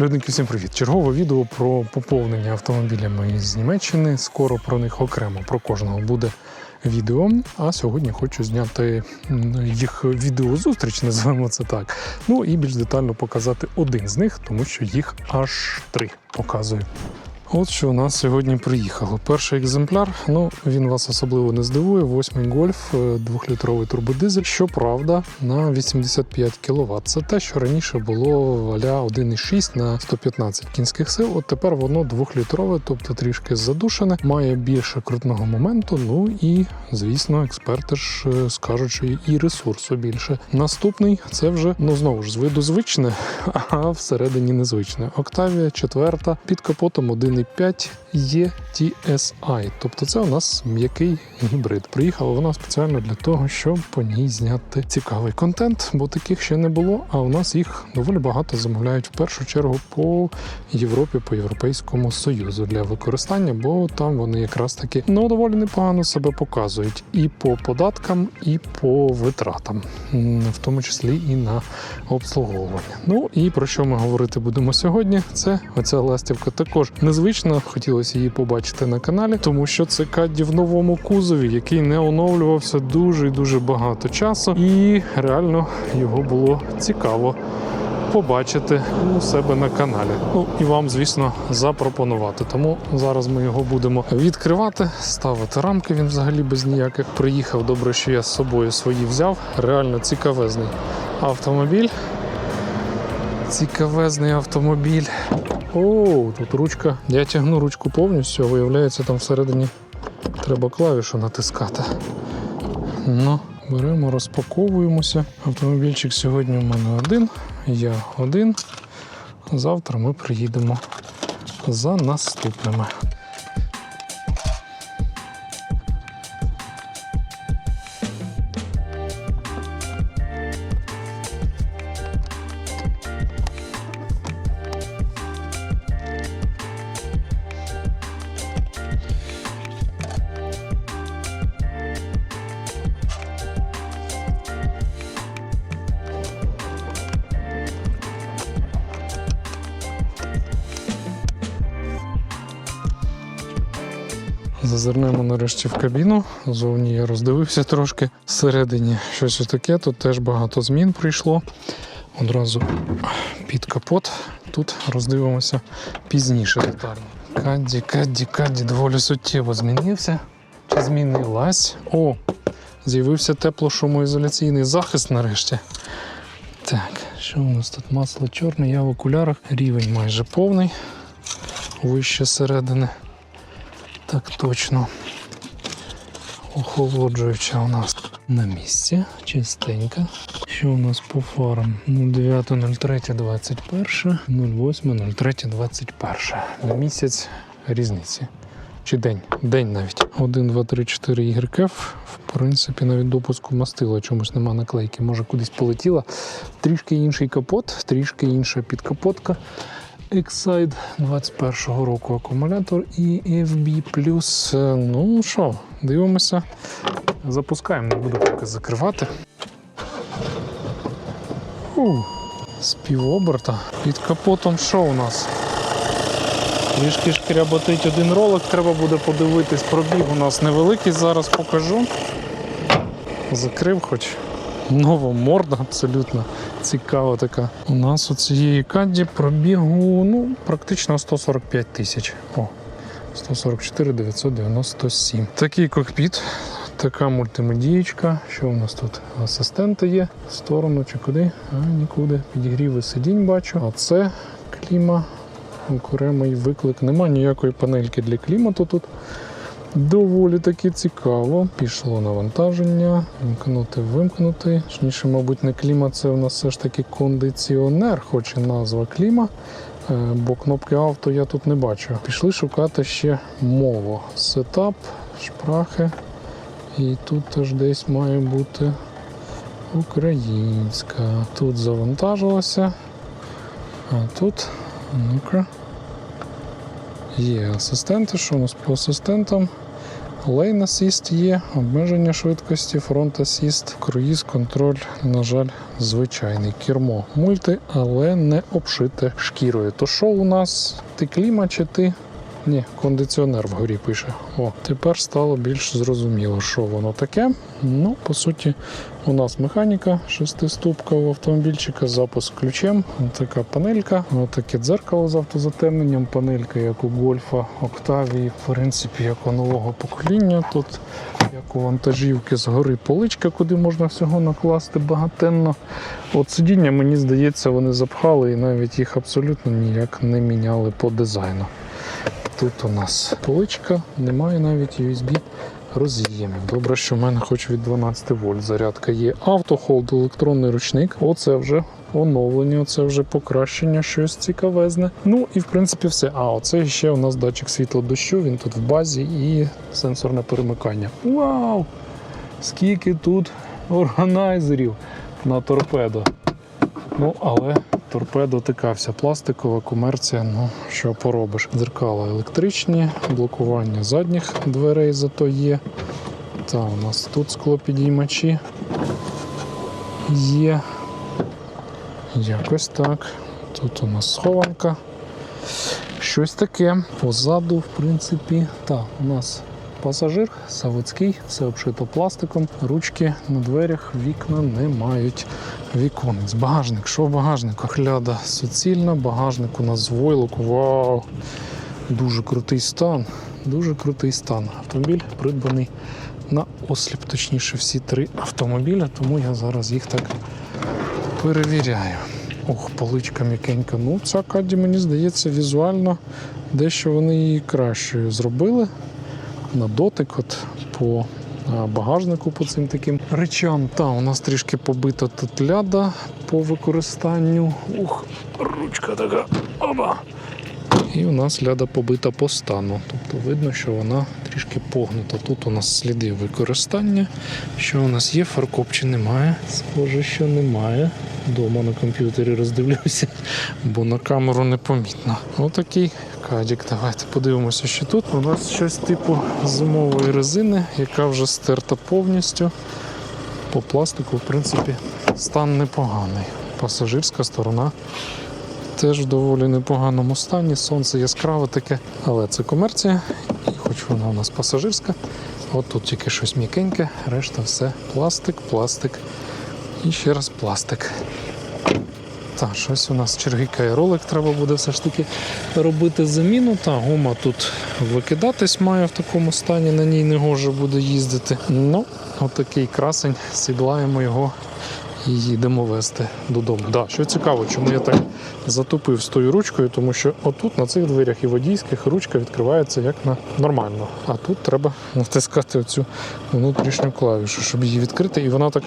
Людники, всім привіт! Чергове відео про поповнення автомобілями з Німеччини. Скоро про них окремо про кожного буде відео. А сьогодні хочу зняти їх відеозустріч, називаємо це так. Ну і більш детально показати один з них, тому що їх аж три показую. От що у нас сьогодні приїхало. Перший екземпляр, ну він вас особливо не здивує. Восьмий гольф, е, двохлітровий турбодизель. Щоправда, на 85 кВт. Це те, що раніше було аля 1,6 на 115 кінських сил. От тепер воно двохлітрове, тобто трішки задушене, має більше крутного моменту. Ну і звісно, експерти ж е, скажуть, що і ресурсу більше. Наступний це вже ну знову ж з виду звичне, а всередині незвичне. Октавія четверта під капотом 1,5 ETSI. Тобто це у нас м'який гібрид. Приїхала вона спеціально для того, щоб по ній зняти цікавий контент, бо таких ще не було. А у нас їх доволі багато замовляють в першу чергу по Європі, по Європейському Союзу для використання, бо там вони якраз таки ну доволі непогано себе показують і по податкам, і по витратам, в тому числі і на обслуговування. Ну і про що ми говорити будемо сьогодні? Це оця ластівка також незвична. Хотілося її побачити на каналі, тому що це кадді в новому кузові, який не оновлювався дуже і дуже багато часу, і реально його було цікаво. Побачити у себе на каналі. Ну і вам, звісно, запропонувати. Тому зараз ми його будемо відкривати, ставити рамки. Він взагалі без ніяких приїхав. Добре, що я з собою свої взяв. Реально цікавезний автомобіль. Цікавезний автомобіль. О, тут ручка. Я тягну ручку повністю, а виявляється, там всередині треба клавішу натискати. Ну, беремо, розпаковуємося. Автомобільчик сьогодні у мене один, я один. Завтра ми приїдемо за наступними. Зазирнемо нарешті в кабіну. Зовні я роздивився трошки. Всередині щось таке. Тут теж багато змін прийшло. Одразу під капот. Тут роздивимося пізніше детально. Кадді, Кадді, Кадді доволі суттєво змінився. Чи змінилась? О, з'явився теплошумоізоляційний захист нарешті. Так, що у нас тут? Масло чорне, я в окулярах. Рівень майже повний. Вище середини. Так точно. Охолоджуюча у нас на місці, чистенька. Що у нас по фарам? 09.03.21, 08.03.21. На місяць різниці. Чи день? День навіть. 1, 2, 3, 4 YF. В принципі, навіть допуску мастила чомусь нема наклейки. Може кудись полетіла. Трішки інший капот, трішки інша підкапотка. Excite 21-го року акумулятор і FB+. Е, Ну що, дивимося. Запускаємо, не буду поки закривати. Фу, з півоберта. Під капотом що у нас? Трішки шкряботить один ролик, треба буде подивитись. Пробіг у нас невеликий, зараз покажу. Закрив хоч. Нова морда абсолютно цікава така. У нас у цієї кадді пробігу ну, практично 145 тисяч. О, 144 997. Такий кокпіт, така мультимедієчка. Що у нас тут? Асистенти є в сторону чи куди? А нікуди. Підігріви сидінь бачу. А це кліма. Окремий виклик. Нема ніякої панельки для клімату тут. Доволі таки цікаво. Пішло навантаження, вимкнути, вимкнути. Точніше, мабуть, не клімат, це у нас все ж таки кондиціонер, хоч і назва кліма. Е, Бо кнопки авто я тут не бачу. Пішли шукати ще мову. Сетап, шпрахи. І тут теж десь має бути українська. Тут завантажилося. А тут, ну-ка. Є асистенти. Що у нас по асистентам? Lane асіст є, обмеження швидкості, фронт асіст, круїз, контроль, на жаль, звичайний кермо мульти, але не обшите шкірою. То що у нас? Ти кліма чи ти? Ні, кондиціонер вгорі пише. О, тепер стало більш зрозуміло, що воно таке. Ну, по суті, у нас механіка шестиступка у автомобільчика, запуск ключем, така панелька, таке дзеркало з автозатемненням, панелька, як у гольфа, Октавії, в принципі, як у нового покоління. Тут як у вантажівки згори поличка, куди можна всього накласти багатенно. От сидіння, мені здається, вони запхали і навіть їх абсолютно ніяк не міняли по дизайну. Тут у нас поличка, немає навіть USB роз'ємів. Добре, що в мене хоч від 12 вольт зарядка є. Автохолд, електронний ручник. Оце вже оновлення, це вже покращення, щось цікавезне. Ну і в принципі все. А оце ще у нас датчик світла дощу. Він тут в базі і сенсорне перемикання. Вау! Скільки тут органайзерів на торпедо. Ну, але торпедо така пластикова комерція. Ну що поробиш? Дзеркала електричні, блокування задніх дверей зато є. Та у нас тут склопідіймачі є. Якось так. Тут у нас схованка. Щось таке. Позаду, в принципі, та у нас пасажир заводський, все обшито пластиком. Ручки на дверях, вікна не мають віконець. Багажник, що в багажнику? Гляда суцільна, багажник у нас з. Вау! Дуже крутий стан. Дуже крутий стан. Автомобіль придбаний на осліп, точніше, всі три автомобіля, тому я зараз їх так перевіряю. Ох, поличка м'якенька. Ну, ця каді, мені здається, візуально дещо вони її кращою зробили. На дотик, от по багажнику по цим таким речам. Та, у нас трішки побита тут ляда по використанню. Ух, ручка така. Оба! І у нас ляда побита по стану. Тобто видно, що вона трішки погнута. Тут у нас сліди використання. Що у нас є, фаркоп чи немає? Схоже, що немає. Дома на комп'ютері роздивлюся, бо на камеру не помітно. Отакий кадік. Давайте подивимося, що тут. У нас щось типу зимової резини, яка вже стерта повністю. По пластику, в принципі, стан непоганий. Пасажирська сторона теж в доволі непоганому стані. Сонце яскраве таке, але це комерція, і хоч вона у нас пасажирська. От тут тільки щось м'якеньке, решта все пластик, пластик і ще раз пластик. Так, щось у нас чергикає ролик, треба буде все ж таки робити заміну. Та гума тут викидатись має в такому стані, на ній не гоже буде їздити. Ну, отакий красень, сідлаємо його їдемо вести додому. Да, що цікаво, чому я так затупив з тою ручкою, тому що отут на цих дверях і водійських ручка відкривається як на нормально. А тут треба натискати оцю внутрішню клавішу, щоб її відкрити. І вона так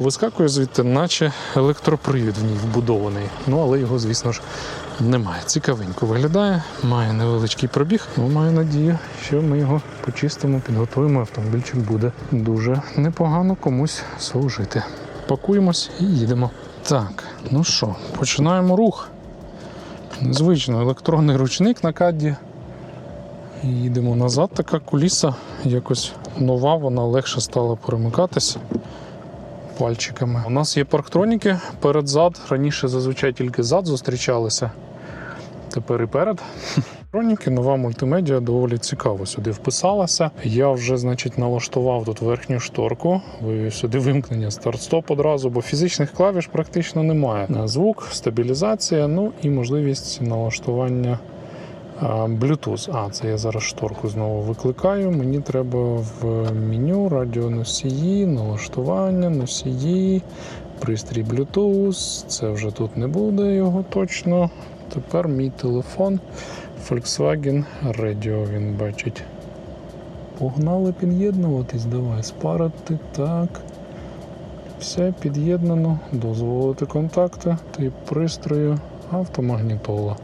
вискакує звідти, наче електропривід в ній вбудований. Ну але його, звісно ж, немає. Цікавенько виглядає, має невеличкий пробіг. Ну, маю надію, що ми його почистимо, підготуємо. Автомобільчик буде дуже непогано комусь служити. Пакуємось і їдемо. Так, ну що, починаємо рух. Незвично, електронний ручник на кадді. Їдемо назад. Така куліса якось нова, вона легше стала перемикатися пальчиками. У нас є парктроніки перед зад. Раніше зазвичай тільки зад зустрічалися. Тепер і перед. Парктроніки, нова мультимедіа доволі цікаво сюди вписалася. Я вже, значить, налаштував тут верхню шторку. Вивів сюди вимкнення старт-стоп одразу, бо фізичних клавіш практично немає. Звук, стабілізація, ну і можливість налаштування а, Bluetooth. А, це я зараз шторку знову викликаю. Мені треба в меню радіоносії, налаштування, носії, пристрій Bluetooth. Це вже тут не буде його точно. Тепер мій телефон Volkswagen Radio він бачить. Погнали під'єднуватись, давай спарити. Так. Все під'єднано. Дозволити контакти. Тип пристрою, автомагнітола.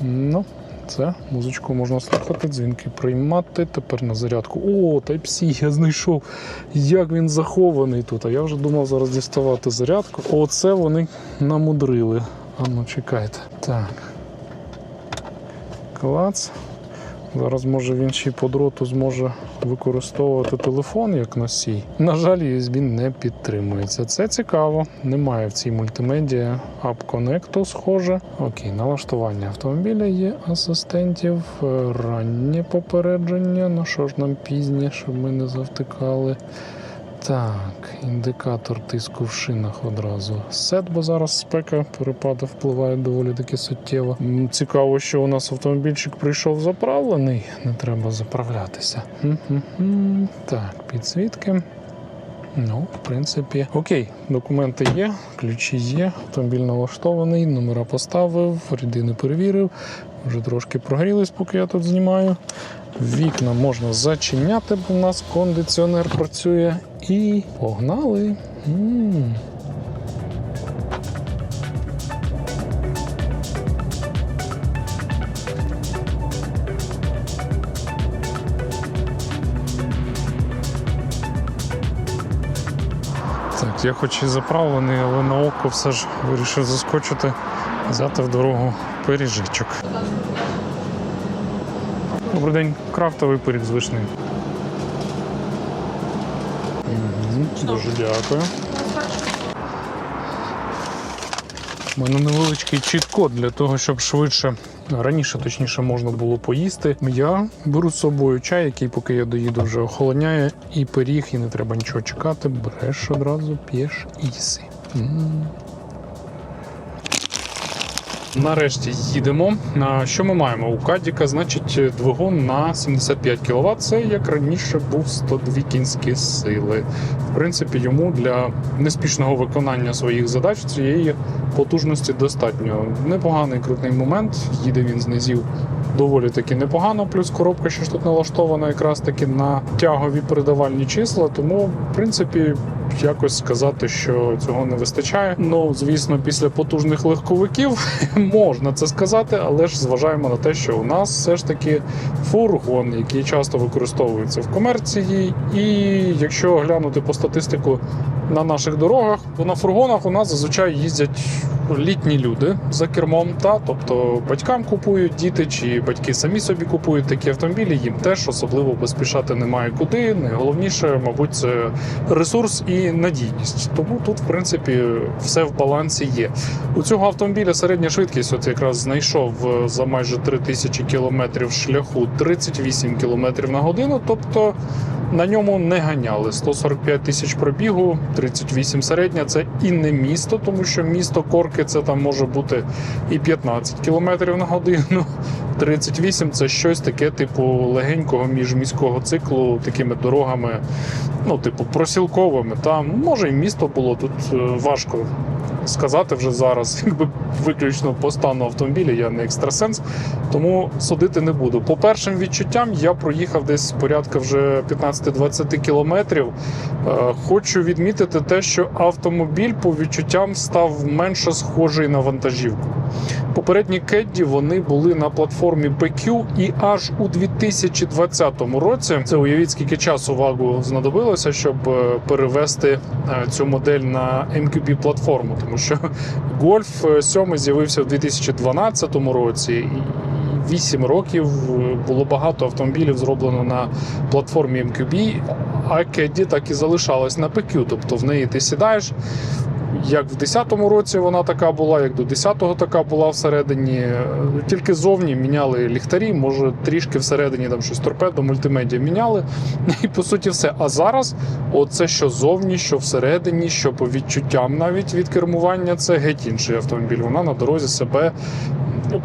Ну, це музичку можна слухати, дзвінки приймати. Тепер на зарядку. О, Type-C, я знайшов. Як він захований тут. А я вже думав зараз діставати зарядку. Оце вони намудрили. А ну. Так. Клац. Зараз, може, він ще й по дроту зможе використовувати телефон як носій. На жаль, USB не підтримується. Це цікаво. Немає в цій мультимедіа Connect, схоже. Окей, налаштування автомобіля є асистентів, раннє попередження. Ну що ж нам пізнє, щоб ми не завтикали. Так, індикатор тиску в шинах одразу сет, бо зараз спека перепади впливає доволі таки суттєво. Цікаво, що у нас автомобільчик прийшов заправлений, не треба заправлятися. Так, підсвітки. Ну, в принципі, окей, документи є, ключі є, автомобіль налаштований, номера поставив, рідини перевірив. Вже трошки прогрілись, поки я тут знімаю. Вікна можна зачиняти, бо у нас кондиціонер працює. І погнали. м Так, я хоч і заправлений, але на око все ж вирішив заскочити, взяти в дорогу пиріжечок. Добрий день, крафтовий пиріг з вишнею. Дуже дякую. У мене невеличкий чіт-код для того, щоб швидше, раніше точніше можна було поїсти. Я беру з собою чай, який, поки я доїду, вже охолоняє, і пиріг, і не треба нічого чекати. Береш одразу, п'єш і їси. М. Нарешті їдемо. Що ми маємо? У Кадіка, значить, двигун на 75 кВт. Це як раніше був 102 кінські сили. В принципі, йому для неспішного виконання своїх задач цієї потужності достатньо. Непоганий крутний момент. Їде він з низів доволі таки непогано. Плюс коробка ще ж тут налаштована якраз таки на тягові передавальні числа. Тому, в принципі, якось сказати, що цього не вистачає. Ну, звісно, після потужних легковиків можна це сказати, але ж зважаємо на те, що у нас все ж таки фургон, який часто використовується в комерції. І якщо глянути по статистику на наших дорогах, то на фургонах у нас зазвичай їздять літні люди за кермом. Та тобто батькам купують діти, чи батьки самі собі купують такі автомобілі. Їм теж особливо поспішати немає куди. Найголовніше, мабуть, це ресурс і надійність. Тому тут, в принципі, все в балансі є. У цього автомобіля середня швидкість, от якраз знайшов е, за майже 3000 кілометрів шляху 38 км на годину. Тобто на ньому не ганяли 145 тисяч пробігу, 38 середня. Це і не місто, тому що місто Корки це там може бути і 15 км на годину. 38 це щось таке, типу легенького міжміського циклу, такими дорогами, ну, типу, просілковими. Там може і місто було тут е, важко сказати вже зараз, якби виключно по стану автомобіля, я не екстрасенс, тому судити не буду. По першим відчуттям я проїхав десь порядка вже 15-20 кілометрів. Е, Хочу відмітити те, що автомобіль по відчуттям став менше схожий на вантажівку. Попередні Кедді вони були на платформі PQ і аж у 2020 році це уявіть скільки часу вагу знадобилося, щоб е, перевести е, цю модель на MQB платформу, тому що гольф 7 з'явився в 2012 році. і 8 років е, було багато автомобілів зроблено на платформі MQB, а Кеді так і залишалась на PQ. Тобто в неї ти сідаєш. Як в 10-му році вона така була, як до 10-го така була всередині. Тільки зовні міняли ліхтарі, може трішки всередині там щось торпедо, мультимедіа міняли. І по суті все. А зараз, оце що зовні, що всередині, що по відчуттям навіть від кермування, це геть інший автомобіль. Вона на дорозі себе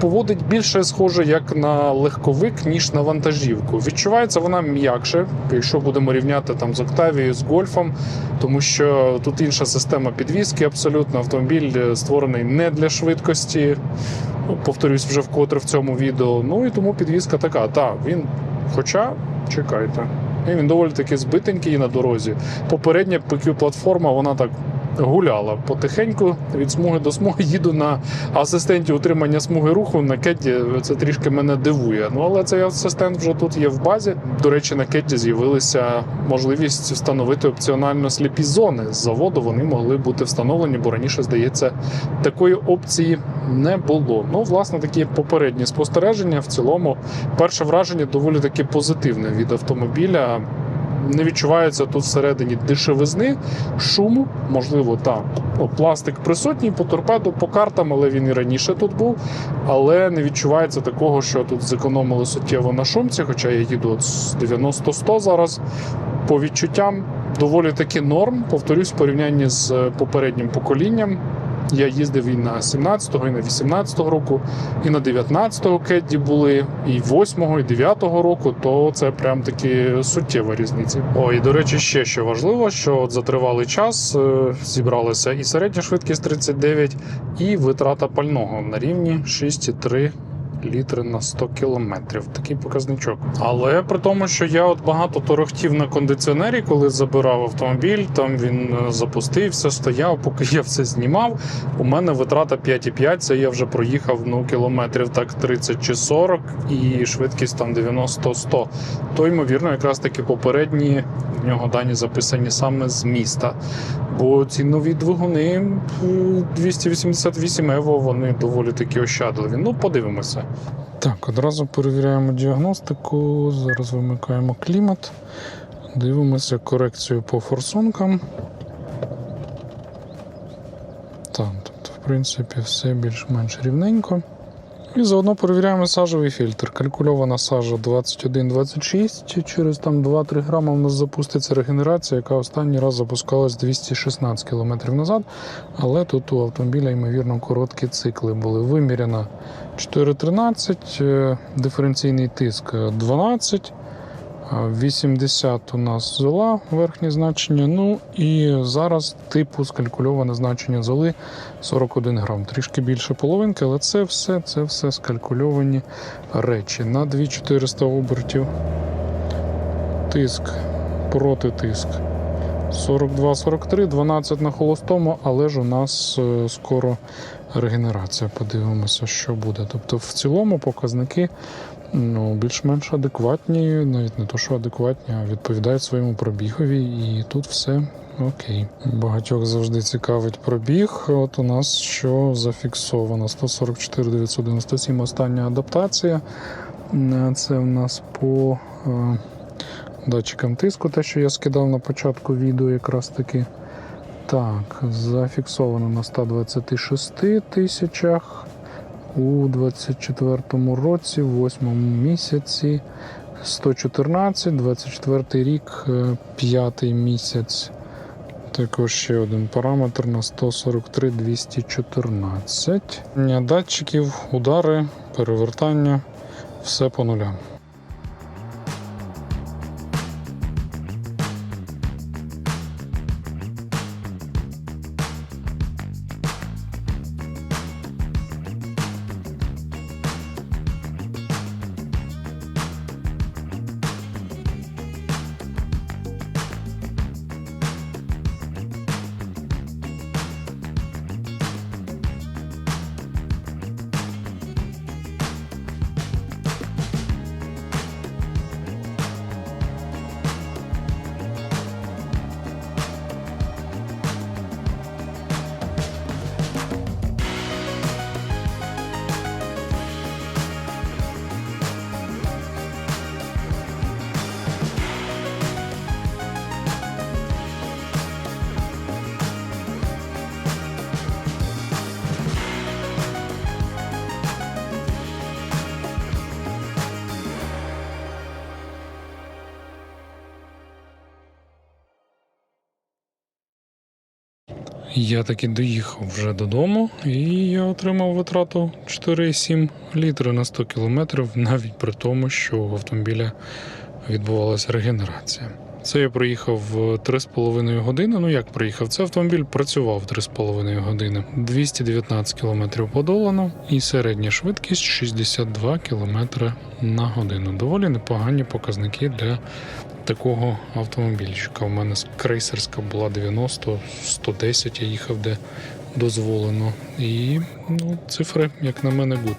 поводить більше схоже як на легковик, ніж на вантажівку. Відчувається вона м'якше, якщо будемо рівняти там з Октавією, з Гольфом, тому що тут інша система підвізки. Абсолютно автомобіль е, створений не для швидкості. Ну, повторюсь вже вкотре в цьому відео. Ну і тому підвізка така. Та він, хоча чекайте. Він доволі таки збитенький на дорозі. Попередня PQ платформа, вона так гуляла потихеньку від смуги до смуги. Їду на асистенті утримання смуги руху на Кедді. Це трішки мене дивує. Ну але цей асистент вже тут є в базі. До речі, на Кедді з'явилася можливість встановити опціонально сліпі зони з заводу. Вони могли бути встановлені, бо раніше, здається, такої опції не було. Ну, власне, такі попередні спостереження. В цілому, перше враження доволі таки позитивне від автомобіля. Не відчувається тут всередині дешевизни, шуму, можливо, та ну, пластик присутній по торпеду, по картам, але він і раніше тут був. Але не відчувається такого, що тут зекономили суттєво на шумці, хоча я їду от з 90-100 зараз. По відчуттям доволі таки норм. Повторюсь, в порівнянні з попереднім поколінням. Я їздив і на 17-го, і на 18-го року, і на 19-го Кедді були, і 8-го, і 9-го року, то це прям такі суттєва різниця. О, і до речі, ще що важливо, що от за тривалий час е, зібралася і середня швидкість 39, і витрата пального на рівні 6,3 літри на 100 кілометрів. Такий показничок. Але при тому, що я от багато торохтів на кондиціонері, коли забирав автомобіль, там він е, запустився, стояв, поки я все знімав. У мене витрата 5,5, це я вже проїхав ну, кілометрів так 30 чи 40 і швидкість там 90-100. То, ймовірно, якраз таки попередні в нього дані записані саме з міста. Бо ці нові двигуни е, 288 Evo, вони доволі таки ощадливі. Ну, подивимося. Так, одразу перевіряємо діагностику. Зараз вимикаємо клімат. Дивимося корекцію по форсункам. Так, тобто, в принципі, все більш-менш рівненько. І заодно перевіряємо сажовий фільтр. Калькульована сажа 21-26. Через там 2-3 грама у нас запуститься регенерація, яка останній раз запускалась 216 км назад. Але тут у автомобіля, ймовірно, короткі цикли були. Виміряно 4,13, е, диференційний тиск 12. А 80 у нас зола, верхнє значення. Ну і зараз типу скалькульоване значення золи 41 грам. Трішки більше половинки, але це все, це все скалькульовані речі. На 2400 обертів тиск проти тиск 42-43, 12 на холостому, але ж у нас е, скоро регенерація. Подивимося, що буде. Тобто, в цілому показники ну, більш-менш адекватні, навіть не то, що адекватні, а відповідають своєму пробігові, і тут все окей. Багатьох завжди цікавить пробіг. От у нас що зафіксовано: 144 997 остання адаптація. Е, Це у нас по е, датчикам тиску, те, що я скидав на початку відео, якраз таки. Так, зафіксовано на 126 тисячах у 24-му році, в 8 місяці 114, 24 рік, е, п'ятий місяць. Також ще один параметр на 143 214. Датчиків, удари, перевертання, все по нулям. Я таки доїхав вже додому, і я отримав витрату 4,7 літри на 100 кілометрів, навіть при тому, що у автомобіля відбувалася регенерація. Це я проїхав 3,5 години. Ну як проїхав? Це автомобіль працював 3,5 години. 219 км подолано і середня швидкість 62 км на годину. Доволі непогані показники для такого автомобільчика. У мене крейсерська була 90, 110 я їхав де дозволено. І ну, цифри, як на мене, гуд.